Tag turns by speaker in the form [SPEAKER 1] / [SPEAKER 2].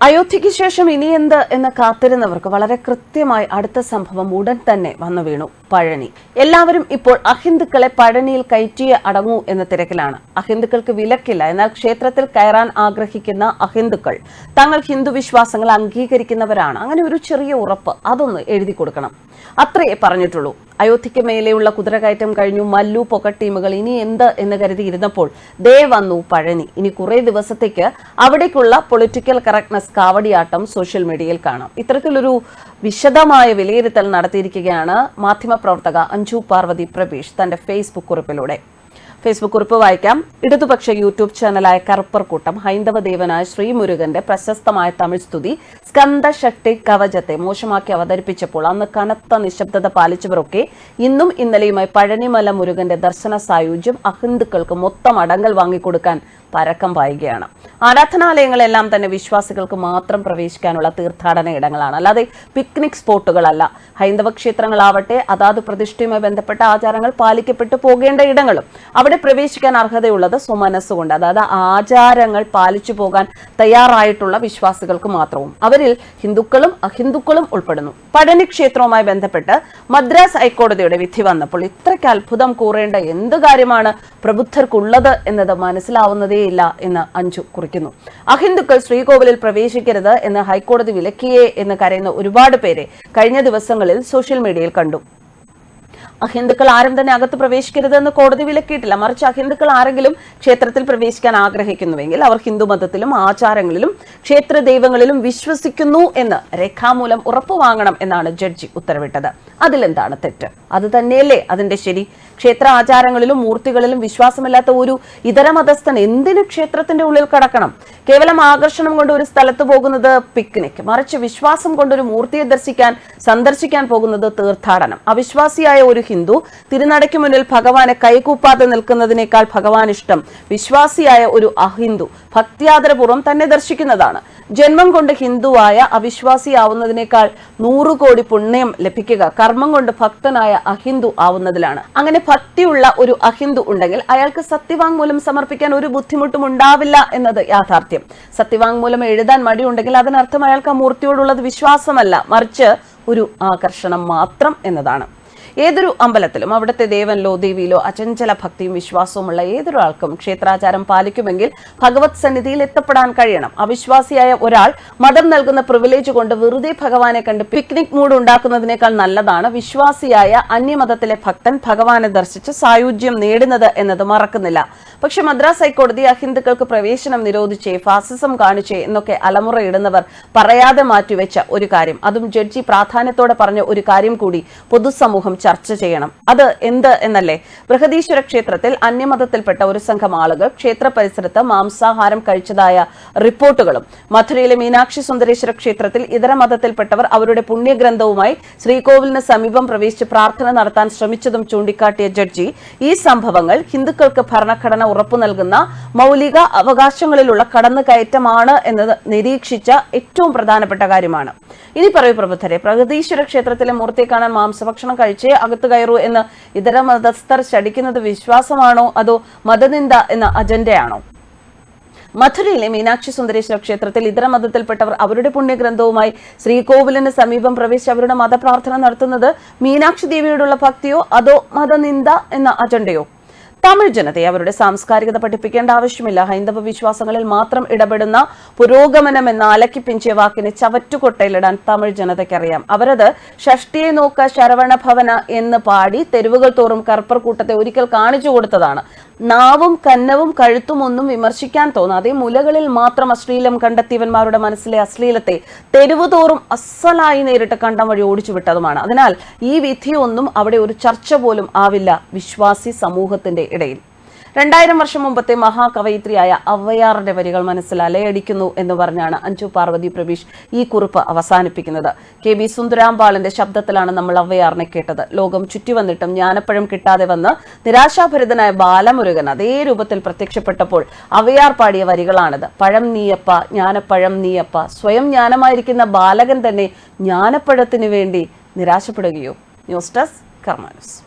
[SPEAKER 1] അയോധ്യയ്ക്ക് ശേഷം ഇനി എന്ത് എന്ന് കാത്തിരുന്നവർക്ക് വളരെ കൃത്യമായി അടുത്ത സംഭവം ഉടൻ തന്നെ വന്നു വീണു പഴനി. എല്ലാവരും ഇപ്പോൾ അഹിന്ദുക്കളെ പഴനിയിൽ കയറ്റിയേ അടങ്ങൂ എന്ന തിരക്കിലാണ്. അഹിന്ദുക്കൾക്ക് വിലക്കില്ല. എന്നാൽ ക്ഷേത്രത്തിൽ കയറാൻ ആഗ്രഹിക്കുന്ന അഹിന്ദുക്കൾ തങ്ങൾ ഹിന്ദു വിശ്വാസങ്ങൾ അംഗീകരിക്കുന്നവരാണ്. അങ്ങനെ ഒരു ചെറിയ ഉറപ്പ് അതൊന്ന് എഴുതി കൊടുക്കണം. അത്രയേ പറഞ്ഞിട്ടുള്ളൂ. അയോധ്യയ്ക്ക് മേലെയുള്ള കുതിരകയറ്റം കഴിഞ്ഞു. മല്ലു പൊക്ക ടീമുകൾ ഇനി എന്ത് എന്ന് കരുതി ഇരുന്നപ്പോൾ ദേ വന്നു പഴനി. ഇനി കുറെ ദിവസത്തേക്ക് അവിടേക്കുള്ള പൊളിറ്റിക്കൽ കറക്റ്റ്നസ് കാവടിയാട്ടം സോഷ്യൽ മീഡിയയിൽ കാണാം. ഇത്തരത്തിലൊരു വിശദമായ വിലയിരുത്തൽ നടത്തിയിരിക്കുകയാണ് മാധ്യമപ്രവർത്തക അഞ്ജു പാർവതി പ്രബീഷ് തന്റെ ഫേസ്ബുക്ക് കുറിപ്പിലൂടെ. ഫേസ്ബുക്ക് കുറിപ്പ് വായിക്കാം. ഇടതുപക്ഷ യൂട്യൂബ് ചാനലായ കറുപ്പർക്കൂട്ടം ഹൈന്ദവ ദേവനായ ശ്രീമുരുകന്റെ പ്രശസ്തമായ തമിഴ് സ്തുതി സ്കന്ദ ശക്തി കവചത്തെ മോശമാക്കി അവതരിപ്പിച്ചപ്പോൾ അന്ന് കനത്ത നിശബ്ദത പാലിച്ചവരൊക്കെ ഇന്നും ഇന്നലെയുമായി പഴനിമല മുരുകന്റെ ദർശന സായുജ്യം അഹിന്ദുക്കൾക്ക് മൊത്തം അടങ്കൽ വാങ്ങിക്കൊടുക്കാൻ പരക്കം പായുകയാണ്. ആരാധനാലയങ്ങളെല്ലാം തന്നെ വിശ്വാസികൾക്ക് മാത്രം പ്രവേശിക്കാനുള്ള തീർത്ഥാടന ഇടങ്ങളാണ്. അല്ലാതെ പിക്നിക് സ്പോട്ടുകളല്ല ഹൈന്ദവ ക്ഷേത്രങ്ങളാവട്ടെ അതാത് പ്രതിഷ്ഠയുമായി ബന്ധപ്പെട്ട ആചാരങ്ങൾ പാലിക്കപ്പെട്ടു പോകേണ്ട ഇടങ്ങളും. അവിടെ പ്രവേശിക്കാൻ അർഹതയുള്ളത് സ്വമനസ്സുകൊണ്ട് അതായത് ആചാരങ്ങൾ പാലിച്ചു പോകാൻ തയ്യാറായിട്ടുള്ള വിശ്വാസികൾക്ക് മാത്രവും. അവരിൽ ഹിന്ദുക്കളും അഹിന്ദുക്കളും ഉൾപ്പെടുന്നു. പഴനി ക്ഷേത്രവുമായി ബന്ധപ്പെട്ട് മദ്രാസ് ഹൈക്കോടതിയുടെ വിധി വന്നപ്പോൾ ഇത്രയ്ക്ക് അത്ഭുതം കൂറേണ്ട എന്ത് കാര്യമാണ് പ്രബുദ്ധർക്കുള്ളത് എന്നത് മനസ്സിലാവുന്നതേയില്ല എന്ന് അഞ്ചു കുറിക്കുന്നു. അഹിന്ദുക്കൾ ശ്രീകോവിലിൽ പ്രവേശിക്കരുത് എന്ന് ഹൈക്കോടതി വിലക്കിയേ എന്ന് കരയുന്ന ഒരുപാട് പേരെ കഴിഞ്ഞ ദിവസങ്ങളിൽ സോഷ്യൽ മീഡിയയിൽ കണ്ടു. അഹിന്ദുക്കൾ ആരും തന്നെ അകത്ത് പ്രവേശിക്കരുതെന്ന് കോടതി വിലക്കിയിട്ടില്ല. മറിച്ച് അഹിന്ദുക്കൾ ആരെങ്കിലും ക്ഷേത്രത്തിൽ പ്രവേശിക്കാൻ ആഗ്രഹിക്കുന്നുവെങ്കിൽ അവർ ഹിന്ദു മതത്തിലും ആചാരങ്ങളിലും ക്ഷേത്ര ദൈവങ്ങളിലും വിശ്വസിക്കുന്നു എന്ന് രേഖാമൂലം ഉറപ്പുവാങ്ങണം എന്നാണ് ജഡ്ജി ഉത്തരവിട്ടത്. അതിലെന്താണ് തെറ്റ്? അത് തന്നെയല്ലേ അതിന്റെ ശരി. ക്ഷേത്ര ആചാരങ്ങളിലും മൂർത്തികളിലും വിശ്വാസമില്ലാത്ത ഒരു ഇതര മതസ്ഥൻ എന്തിനു ക്ഷേത്രത്തിന്റെ ഉള്ളിൽ കടക്കണം? കേവലം ആകർഷണം കൊണ്ട് ഒരു സ്ഥലത്ത് പോകുന്നത് പിക്നിക് മറിച്ച് വിശ്വാസം കൊണ്ടൊരു മൂർത്തിയെ ദർശിക്കാൻ സന്ദർശിക്കാൻ പോകുന്നത് തീർത്ഥാടനം. അവിശ്വാസിയായ ഒരു ഹിന്ദു തിരുനടയ്ക്ക് മുന്നിൽ ഭഗവാനെ കൈകൂപ്പാതെ നിൽക്കുന്നതിനേക്കാൾ ഭഗവാൻ ഇഷ്ടം വിശ്വാസിയായ ഒരു അഹിന്ദു ഭക്തിയാദരപൂർവം തന്നെ ദർശിക്കുന്നതാണ്. ജന്മം കൊണ്ട് ഹിന്ദുവായ അവിശ്വാസിയാവുന്നതിനേക്കാൾ നൂറു കോടി പുണ്യം ലഭിക്കുക. കർമ്മം കൊണ്ട് ഭക്തനായ അഹിന്ദു ആവുന്നതിലാണ്. അങ്ങനെ ഭക്തിയുള്ള ഒരു അഹിന്ദു ഉണ്ടെങ്കിൽ അയാൾക്ക് സത്യവാങ്മൂലം സമർപ്പിക്കാൻ ഒരു ബുദ്ധിമുട്ടും ഉണ്ടാവില്ല എന്നത് യാഥാർത്ഥ്യം. സത്യവാങ്മൂലം എഴുതാൻ മടിയുണ്ടെങ്കിൽ അതിനർത്ഥം അയാൾക്ക് ആ മൂർത്തിയോടുള്ളത് വിശ്വാസമല്ല. മറിച്ച് ഒരു ആകർഷണം മാത്രം എന്നതാണ്. ഏതൊരു അമ്പലത്തിലും അവിടുത്തെ ദേവനിലോ ദേവിയിലോ അചഞ്ചല ഭക്തിയും വിശ്വാസവുമുള്ള ഏതൊരാൾക്കും ക്ഷേത്രാചാരം പാലിക്കുമെങ്കിൽ ഭഗവത് സന്നിധിയിൽ എത്തപ്പെടാൻ കഴിയണം. അവിശ്വാസിയായ ഒരാൾ മതം നൽകുന്ന പ്രിവിലേജ് കൊണ്ട് വെറുതെ ഭഗവാനെ കണ്ട് പിക്നിക് മൂഡ് ഉണ്ടാക്കുന്നതിനേക്കാൾ നല്ലതാണ് വിശ്വാസിയായ അന്യമതത്തിലെ ഭക്തൻ ഭഗവാനെ ദർശിച്ച് സായുജ്യം നേടുന്നത് എന്നത് മറക്കുന്നില്ല. പക്ഷെ മദ്രാസ് ഹൈക്കോടതി അഹിന്ദുക്കൾക്ക് പ്രവേശനം നിരോധിച്ചേ ഫാസിസം കാണിച്ചേ എന്നൊക്കെ അലമുറയിടുന്നവർ പറയാതെ മാറ്റിവെച്ച ഒരു കാര്യം. അതും ജഡ്ജി പ്രാധാന്യത്തോടെ പറഞ്ഞ ഒരു കാര്യം കൂടി. പൊതുസമൂഹം ചർച്ച ചെയ്യണം. അത് എന്ത് എന്നല്ലേ? ബൃഹദീശ്വര ക്ഷേത്രത്തിൽ അന്യമതത്തിൽപ്പെട്ട ഒരു സംഘം ആളുകൾ ക്ഷേത്ര പരിസരത്ത് മാംസാഹാരം കഴിച്ചതായ റിപ്പോർട്ടുകളും മധുരയിലെ മീനാക്ഷി സുന്ദരേശ്വര ക്ഷേത്രത്തിൽ ഇതര മതത്തിൽപ്പെട്ടവർ അവരുടെ പുണ്യഗ്രന്ഥവുമായി ശ്രീകോവിലിന് സമീപം പ്രവേശിച്ച് പ്രാർത്ഥന നടത്താൻ ശ്രമിച്ചതും ചൂണ്ടിക്കാട്ടിയ ജഡ്ജി ഈ സംഭവങ്ങൾ ഹിന്ദുക്കൾക്ക് ഭരണഘടന ഉറപ്പു നൽകുന്ന മൗലിക അവകാശങ്ങളിലുള്ള കടന്നുകയറ്റമാണ് എന്നത് നിരീക്ഷിച്ച ഏറ്റവും പ്രധാനപ്പെട്ട കാര്യമാണ്. ഇനി പറയൂ പ്രബുദ്ധരെ പ്രഗതീശ്വര ക്ഷേത്രത്തിലെ മൂർത്തിയെ കാണാൻ മാംസഭക്ഷണം കഴിച്ചേ അകത്ത് കയറൂ എന്ന് ഇതര മതസ്ഥർ ശടിക്കുന്നത് വിശ്വാസമാണോ അതോ മതനിന്ദ എന്ന അജണ്ടയാണോ? മധുരയിലെ മീനാക്ഷി സുന്ദരേശ്വര ക്ഷേത്രത്തിൽ ഇതര മതത്തിൽപ്പെട്ടവർ അവരുടെ പുണ്യഗ്രന്ഥവുമായി ശ്രീകോവിലിന് സമീപം പ്രവേശിച്ച് അവരുടെ മതപ്രാർത്ഥന നടത്തുന്നത് മീനാക്ഷി ദേവിയോടുള്ള ഭക്തിയോ അതോ മതനിന്ദ എന്ന അജണ്ടയോ? തമിഴ് ജനതയെ അവരുടെ സാംസ്കാരികത പഠിപ്പിക്കേണ്ട ആവശ്യമില്ല. ഹൈന്ദവ വിശ്വാസങ്ങളിൽ മാത്രം ഇടപെടുന്ന പുരോഗമനം എന്ന അലക്കിപ്പിഞ്ചിയ വാക്കിനെ ചവറ്റുകൊട്ടയിലിടാൻ തമിഴ് ജനതയ്ക്കറിയാം. അവരത് ഷഷ്ടിയെ നോക്ക ശരവണ ഭവന എന്ന് പാടി തെരുവുകൾ തോറും കർപ്പർ കൂട്ടത്തെ ഒരിക്കൽ കാണിച്ചു കൊടുത്തതാണ്. നാവും കന്നവും കഴുത്തും ഒന്നും വിമർശിക്കാൻ തോന്നാതെ മുലകളിൽ മാത്രം അശ്ലീലം കണ്ടെത്തിയവന്മാരുടെ മനസ്സിലെ അശ്ലീലത്തെ തെരുവ് തോറും അസലായി നേരിട്ട് കണ്ടം വഴി ഓടിച്ചു വിട്ടതുമാണ് അതിനാൽ ഈ വിധിയൊന്നും അവിടെ ഒരു ചർച്ച പോലും ആവില്ല. വിശ്വാസി സമൂഹത്തിന്റെ ഇടയിൽ. രണ്ടായിരം വർഷം മുമ്പത്തെ മഹാകവയിത്രിയായ അവയാറിന്റെ വരികൾ മനസ്സിൽ അലയടിക്കുന്നു എന്ന് പറഞ്ഞാണ് അഞ്ചു പാർവതി പ്രവീഷ് ഈ കുറിപ്പ് അവസാനിപ്പിക്കുന്നത്. കെ ബി സുന്ദരാംബാളിന്റെ ശബ്ദത്തിലാണ് നമ്മൾ അവയാറിനെ കേട്ടത്. ലോകം ചുറ്റി വന്നിട്ടും ജ്ഞാനപ്പഴം കിട്ടാതെ വന്ന് നിരാശാഭരിതനായ ബാലമുരുകൻ അതേ രൂപത്തിൽ പ്രത്യക്ഷപ്പെട്ടപ്പോൾ അവയാർ പാടിയ വരികളാണിത്. പഴം നീയപ്പ ജ്ഞാനപ്പഴം നീയപ്പ സ്വയം ജ്ഞാനമായിരിക്കുന്ന ബാലകൻ തന്നെ ജ്ഞാനപ്പഴത്തിനു വേണ്ടി നിരാശപ്പെടുകയോ? News desk കർമാനസ്